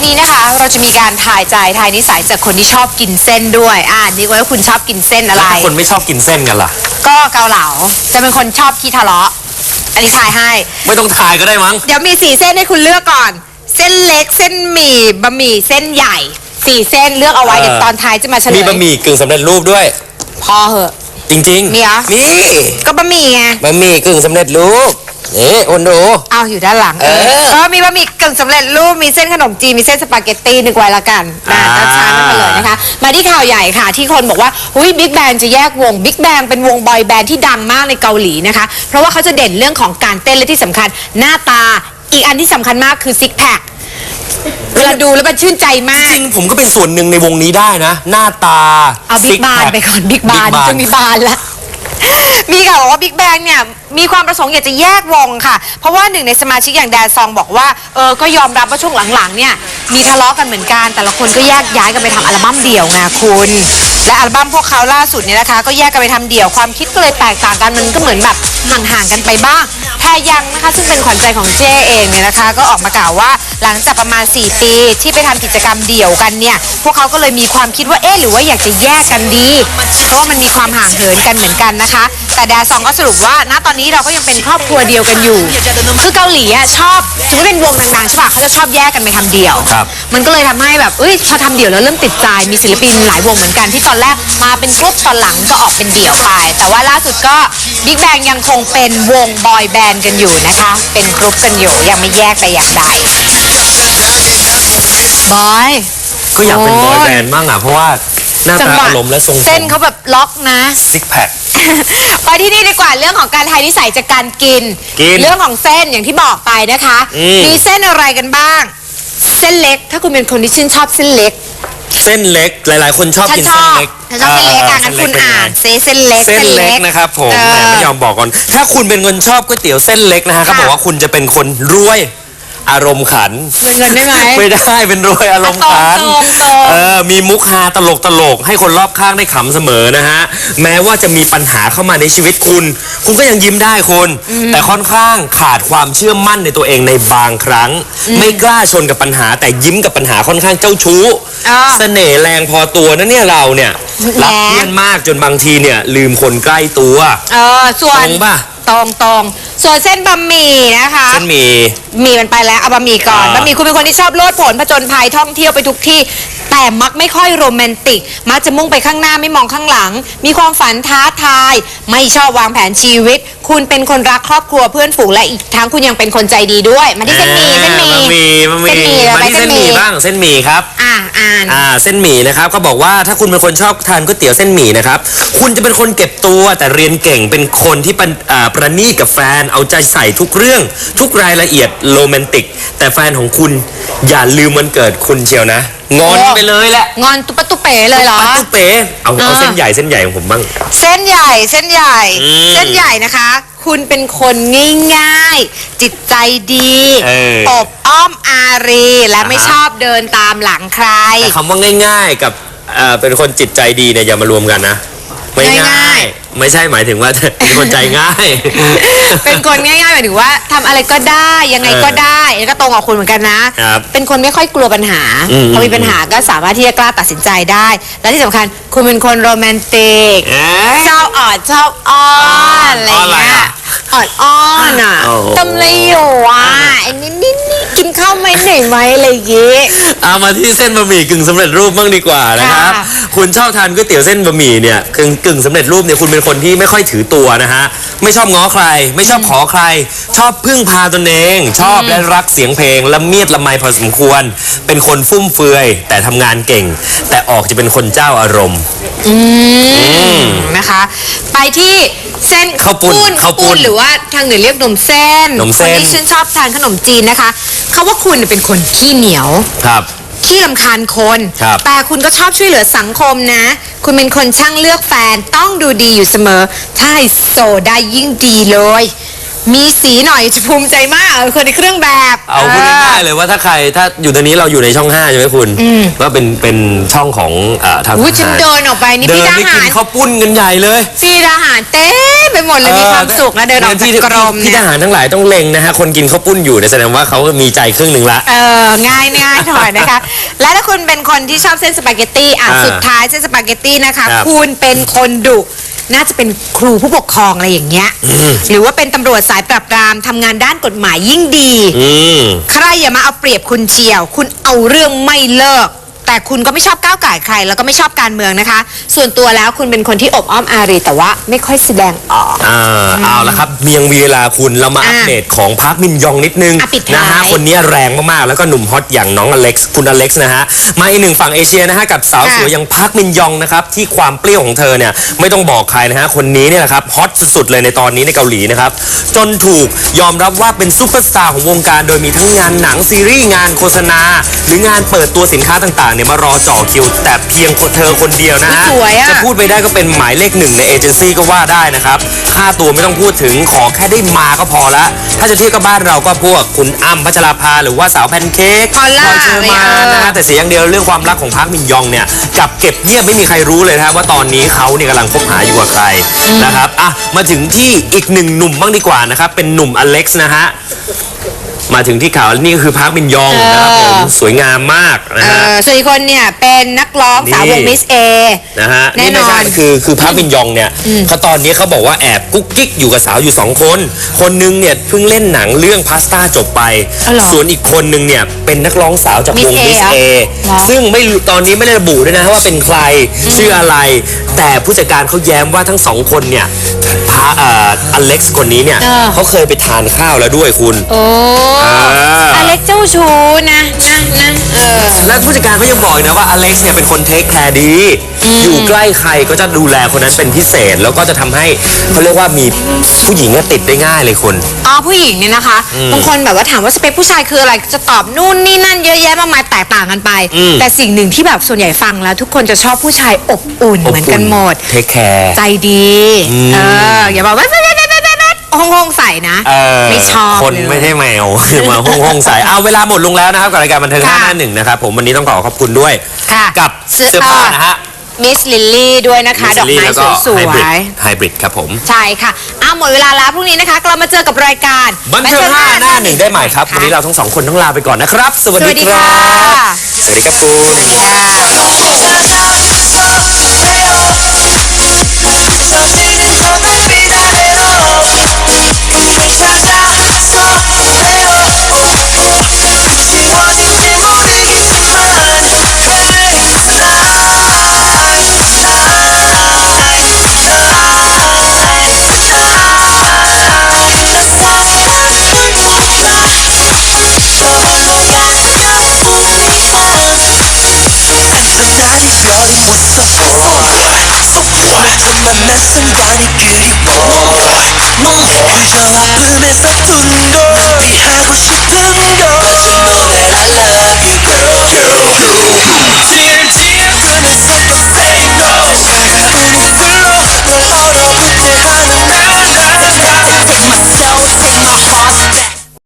วันนี้นะคะ เราจะมีการถ่ายใจทายนิสัยจากคนที่ชอบกินเส้นด้วย อ่านี่ว่าคุณชอบกินเส้นอะไร ถ้าคนไม่ชอบกินเส้นกันล่ะ ก็เกาเหลา จะเป็นคนชอบขี้ทะเลาะ อันนี้ทายให้ ไม่ต้องทายก็ได้มั้ง เดี๋ยวมีสี่เส้นให้คุณเลือกก่อน เส้นเล็ก เส้นหมี่ บะหมี่ เส้นใหญ่สี่เส้นเลือกเอาไว้เออเดี๋ยวตอนท้ายจะมาเฉลมียบะหมี่กึ่งสำเร็จรูปด้วย พอเหอะ จริงๆมีเหรอมีก็บะหมี่ไง บะหมี่กึ่งสำเร็จรูป นี่คนดู เอาอยู่ด้านหลังเออเออมีบะหมี่กึ่งสำเร็จรูปมีเส้นขนมจีนมีเส้นสปาเกตตี้นึกไว้ละกันนะอ่าก็ช้าไม่ไปเลยนะคะ มาที่ข่าวใหญ่ค่ะ ที่คนบอกว่าหุ้ยบิ๊กแบงจะแยกวงบิ๊กแบงเป็นวงบอยแบนด์ที่ดังมากในเกาหลีนะคะ เพราะว่าเขาจะเด่นเรื่องของการเต้นและที่สำคัญหน้าตาอีกอันที่สำคัญมากคือซิกแพคเวลาดูแล้วมันชื่นใจมาก จริงผมก็เป็นส่วนหนึ่งในวงนี้ได้นะ หน้าตา เอาบิ๊กบานซิแพคไปก่อนบิ๊กบาน Big จะมีบานแล้ว มีข่าวบอกว่าบิ๊กแบงเนี่ยมีความประสงค์อยากจะแยกวงค่ะ เพราะว่าหนึ่งในสมาชิกอย่างแดนซองบอกว่าเออก็ยอมรับว่าช่วงหลังๆเนี่ยมีทะเลาะกันเหมือนกัน แต่ละคนก็แยกย้ายกันไปทำอัลบั้มเดี่ยวไงคุณ และอัลบั้มพวกเขาล่าสุดเนี่ยนะคะ ก็แยกกันไปทำเดี่ยวความคิดก็เลยแตกต่างกันมันก็เหมือนแบบห่างๆกันไปบ้างแพรยังนะคะซึ่งเป็นขวัญใจของเจ้เองเนี่ยนะคะ ก็ออกมากล่าวว่า หลังจากประมาณ 4 ปีที่ไปทำกิจกรรมเดี่ยวกันเนี่ย พวกเขาก็เลยมีความคิดว่าเอ๊ะหรือว่าอยากจะแยกกันดี เพราะว่ามันมีความห่างเหินกันเหมือนกันนะคะ แต่แดซองก็สรุปว่าณตอนนี้เราก็ยังเป็นครอบครัวเดียวกันอยู่ คือเกาหลีอะชอบสมมติเป็นวงดังๆใช่ป่ะเขาจะชอบแยกกันไปทำเดี่ยว ครับ มันก็เลยทำให้แบบเอ้ยพอทำเดี่ยวแล้วเริ่มติดใจมีศิลปินหลายวงเหมือนกันที่ตอนแรกมาเป็นกรุ๊ปตอนหลังก็ออกเป็นเดี่ยวไป แต่ว่าล่าสุดก็บิ๊กแบงยังคงเป็นวงบอยแบนด์กันอยู่นะคะ เป็นกรุ๊ปกันอยู่ยังไม่แยกแต่อย่างใด บอยก็อยากเป็นโอ้บยอยแบนด์บ้างอะ เพราะว่าหน้าจังตาหวะอารมณ์และทรงผมเส้นเขาแบบล็อกนะ ซิกแพค ไปที่นี่ดีกว่าเรื่องของการทายนิสัยจากการกิน กินเรื่องของเส้นอย่างที่บอกไปนะคะ อืม มีเส้นอะไรกันบ้าง เส้นเล็ก ถ้าคุณเป็นคนที่ชื่นชอบเส้นเล็ก เส้นเล็กหลายๆ คนชอบฉันกินชเส้อนบเล็กฉันชอบเส้นเล็กอะงั้นคุณอ่านเซเส้นเล็ก เส้นเล็กนะครับผมเอแหมอไม่ยอมบอกก่อน ถ้าคุณเป็นคนชอบก๋วยเตี๋ยวเส้นเล็กนะฮะเขาค่ะบอกว่าคุณจะเป็นคนรวย อารมณ์ขันเงินเงินได้ไหม ไม่ได้เป็นรวยอารมณ์ขันตรงๆตรงๆเออมีมุกฮาตลกตลกๆให้คนรอบข้างได้ขำเสมอนะฮะ แม้ว่าจะมีปัญหาเข้ามาในชีวิตคุณ คุณก็ยังยิ้มได้คุณ แต่ค่อนข้างขาดความเชื่อมั่นในตัวเองในบางครั้ง ไม่กล้าชนกับปัญหาแต่ยิ้มกับปัญหาค่อนข้างเจ้าชู้อ่า เสน่ห์แรงพอตัวนะเนี่ยเราเนี่ยแหมรักเพื่อนมากจนบางทีเนี่ยลืมคนใกล้ตัว เออส่วนตรงป่ะ ตรงตรงส่วนเส้นบะหมี่นะคะ เส้นหมี่ หมีมันไปแล้วเอาบะหมี่ก่อนอ่าบะหมี่คุณเป็นคนที่ชอบโลดโผนผจญภัยท่องเที่ยวไปทุกที่ แต่มักไม่ค่อยโรแมนติก มักจะมุ่งไปข้างหน้าไม่มองข้างหลัง มีความฝันท้าทาย ไม่ชอบวางแผนชีวิต คุณเป็นคนรักครอบครัวเพื่อนฝูงและอีกทั้งคุณยังเป็นคนใจดีด้วย มาที่เส้นหมี่เส้นหมี่บะหมี่บะหมี่เส้นหมี่มาไปที่เส้นหมี่บ้างเส้นหมี่ครับอ่าอ่านอ่าเส้นหมี่นะครับก็บอกว่าถ้าคุณเป็นคนชอบทานก๋วยเตี๋ยวเส้นหมี่นะครับคุณจะเป็นคนเก็บตัวแต่เรียนเก่งเป็นคนที่ปรอ่าประณีตกับแฟนเอาใจใส่ทุกเรื่อง ทุกรายละเอียดโรแมนติก แต่แฟนของคุณอย่าลืมวันเกิดคุณเชียวนะ งอนไปเลยแหละงอนตุปะตุเป๋เลยเหรอ ปัดตุ๊เป๋เอาเอาอ่าเส้นใหญ่เส้นใหญ่ของผมบ้าง เส้นใหญ่เส้นใหญ่ อืมเส้นใหญ่นะคะ คุณเป็นคนง่ายๆ จิตใจดีเอออบอ้อมอารีและไม่อ่าฮะ ชอบเดินตามหลังใคร แต่คำว่าง่าย ๆ กับเอ่อเป็นคนจิตใจดีเนี่ยอย่ามารวมกันนะ ไม่ง่าง่ายยไม่ใช่หมายถึงว่าเป็นคนใจง่าย เป็นคนง่ายๆหมายถึงว่าทำอะไรก็ได้ยังไงก็ได้แล้วก็ตรงกับคุณเหมือนกันนะครับเป็นคนไม่ค่อยกลัวปัญหาอืมพอมีปัญหาก็สามารถที่จะกล้าตัดสินใจได้ และที่สำคัญคุณเป็นคนโรแมนติกเอ๊ะชอบออดชอบอ้อนอะไรอ้อนอะไรเงี้ยอะออดอ้อนอะโอ้โหทำอะไรอยู่อะไอ้นี่ นี่นี่กินข้าวไหมเหนื่อยไหมอะไรอย่างเงี้ย เอามาที่เส้นบะหมี่กึ่งสำเร็จรูปบ้างดีกว่านะครับ ค่ะคุณชอบทานก๋วยเตี๋ยวเส้นบะหมี่เนี่ยกึ่งกึ่งสำเร็จรูปเนี่ยคุณเป็นคนที่ไม่ค่อยถือตัวนะฮะ ไม่ชอบง้อใคร ไม่ชอบขอใคร ชอบพึ่งพาตนเอง ชอบและรักเสียงเพลงละเมียดละไมพอสมควร เป็นคนฟุ่มเฟือย แต่ทำงานเก่ง แต่ออกจะเป็นคนเจ้าอารมณ์นะคะ ไปที่เส้นข้าวปุ้นข้าวปุ้นหรือว่าทางเหนือเรียกนมเส้นนมเส้น คนที่ชื่นชอบทานขนมจีนนะคะ เขาว่าคุณเป็นคนขี้เหนียว ครับ ขี้ลำคาญคน ครับแต่คุณก็ชอบช่วยเหลือสังคมนะ คุณเป็นคนช่างเลือกแฟนต้องดูดีอยู่เสมอ ถ้าไฮโซได้ยิ่งดีเลย มีสีหน่อยจะภูมิใจมากเออคนในเครื่องแบบเอาพูดง่ายๆเลยว่าถ้าใครถ้าอยู่ตอนนี้เราอยู่ในช่อง5ใช่ไหมคุณก็เป็นเป็นช่องของเอ่อทางอุ้ยทฉันหารเดินออกไปนี่เดิพี่นทไปกิหานรข้าวปุ้นกันใหญ่เลย พี่ทหารเต้ไปหมดเลยมีความสุขนะเดินออกจากพี่กรมพี่เนี่ทยหารทั้งหลายต้องเล็งนะฮะ คนกินข้าวปุ้นอยู่เนี่ยแสดงว่าเขามีใจครึ่งหนึ่งละ เออง่ายง่ายหน่อยนะคะ และถ้าคุณเป็นคนที่ชอบเส้นสปาเกตตี้อะอ่าสุดท้ายเส้นสปาเกตตี้นะคะ ครับคุณเป็นคนดุ น่าจะเป็นครูผู้ปกครองอะไรอย่างเงี้ยหรือว่าเป็นตำรวจสายปราบปรามทำงานด้านกฎหมายยิ่งดี อืม ใครอย่ามาเอาเปรียบคุณเชียว คุณเอาเรื่องไม่เลิก แต่คุณก็ไม่ชอบก้าวไก่ายใคร แล้วก็ไม่ชอบการเมืองนะคะ ส่วนตัวแล้วคุณเป็นคนที่อบอ้อมอารีแต่ว่าไม่ค่อยแสดงออก อ่าเอาละครับเมียงมีเวลาคุณเรามาอัปอะเดตของพาร์คมินยองนิดนึงอะปิดท้าย นะฮะคนนี้แรงมากๆ แล้วก็หนุ่มฮอตอย่างน้องอเล็กซ์คุณอเล็กซ์นะฮะมาอีกหนึ่งฝั่งเอเชียนะฮะกับสาวสวยอย่างพาร์คมินยองนะครับที่ความเปรี้ยวของเธอเนี่ยไม่ต้องบอกใครนะฮะคนนี้เนี่ยนะครับฮอตสุดๆเลยในตอนนี้ในเกาหลีนะครับจนถูกยอมรับว่าเป็นซูเปอร์สตาร์ของวงการโดยมีทั้งงานหนังซีรีส์งานโฆษณา หรืองานเปิดตัวสินค้าต่างๆเนี่ยมารอจ่อคิว แต่เพียงเธอคนเดียวนะฮะสวยอะ จะพูดไปได้ก็เป็นหมายเลขหนึ่งในเอเจนซี่ก็ว่าได้นะครับ ค่าตัวไม่ต้องพูดถึงขอแค่ได้มาก็พอละ ถ้าจะเทียบกับบ้านเราก็พวกคุณอ้ำพัชราภาหรือว่าสาวแพนเค้กพอลล่าพเชอร์มานอะไรเออนะฮะ แต่เสียอย่างเดียวเรื่องความรักของพักมินยองเนี่ยกลับเก็บเงียบไม่มีใครรู้เลยนะฮะว่าตอนนี้เขาเนี่ยกำลังคบหาอยู่กับใครนะครับอะมาถึงที่อีกหนึ่งหนุ่มบ้างดีกว่านะครับเป็นหนุ่มอเล็กซ์นะฮะ มาถึงที่ข่าวนี่ก็คือพักมินยองนะครับผมสวยงามมากนะเอฮะอส่วนอีกคนเนี่ยเป็นนักร้องสาววงนี่มิสเอ นะฮะแน่นอนไม่ใช่คือคือพระบินยองเนี่ยเขาตอนนี้เขาบอกว่าแอบกุ๊กกิ๊กอยู่กับสาวอยู่สองคน คนหนึงเนี่ยเพิ่งเล่นหนังเรื่องพาสต้าจบไป อ๋อเหรอส่วนอีกคนหนึงเนี่ยเป็นนักร้องสาวจากว Miss ง A มิสเอเหรอ ซึ่งไม่รู้ตอนนี้ไม่ได้ระบุด้วยนะว่าเป็นใครชื่ออะไร แต่ผู้จัดการเขาแย้มว่าทั้งสองคนเนี่ยพา เอ่ออเล็กซ์คนนี้เนี่ยเออ เขาเคยไปทานข้าวแล้วด้วยคุณ โอ้อ่า อเล็กเจ้าชู้นะนะ นะเออ และผู้จัดการเขายังบอกอีกนะว่าอเล็กซ์เนี่ยเป็นคนเทคแคร์ดี อยู่ใกล้ใครก็จะดูแลคนนั้นเป็นพิเศษ แล้วก็จะทำให้เขาเรียกว่ามีผู้หญิงเนี่ยติดได้ง่ายเลยคุณ อ๋อผู้หญิงเนี่ยนะคะบางคนแบบว่าถามว่าสเปคผู้ชายคืออะไรจะตอบนู่นนี่นั่นเยอะแยะมากมายแตกต่างกันไป อืม แต่สิ่งหนึ่งที่แบบส่วนใหญ่ฟังแล้ว ทุกคนจะชอบผู้ชายอบอุ่นเหมือนกันหมด เทคแคร์ ใจดี เอออย่าบอกว่าเบ๊ะเห้องห้องๆใส่นะ เออไม่ชอบคนเลยไม่ใช่แมวมาห้องห้องใส่เอาเวลาหมดลงแล้วนะครับกับรายการบันเทิงค่ะห้าหน้าหนึ่งนะครับผมวันนี้ต้องขอขอบคุณด้วย ค่ะกับเสื้อผ้านะฮะมิสลิลลี่ด้วยนะคะ ดอกไม้แล้วก็สวไฮบริดยไฮบริดครับผมๆใช่ค่ะอ้าวหมดเวลาแล้วพรุ่งนี้นะคะกลับมาเจอกับรายการบันเทิงห้าหน้าหนึ่งได้ใหม่ครับ วันนี้เราทั้งสองคนต้องลาไปก่อนนะครับ สวัสสดีวัสดีครัค่ะบสวัสดีครับคุณ ค่ะ나 もう無情はうめ去る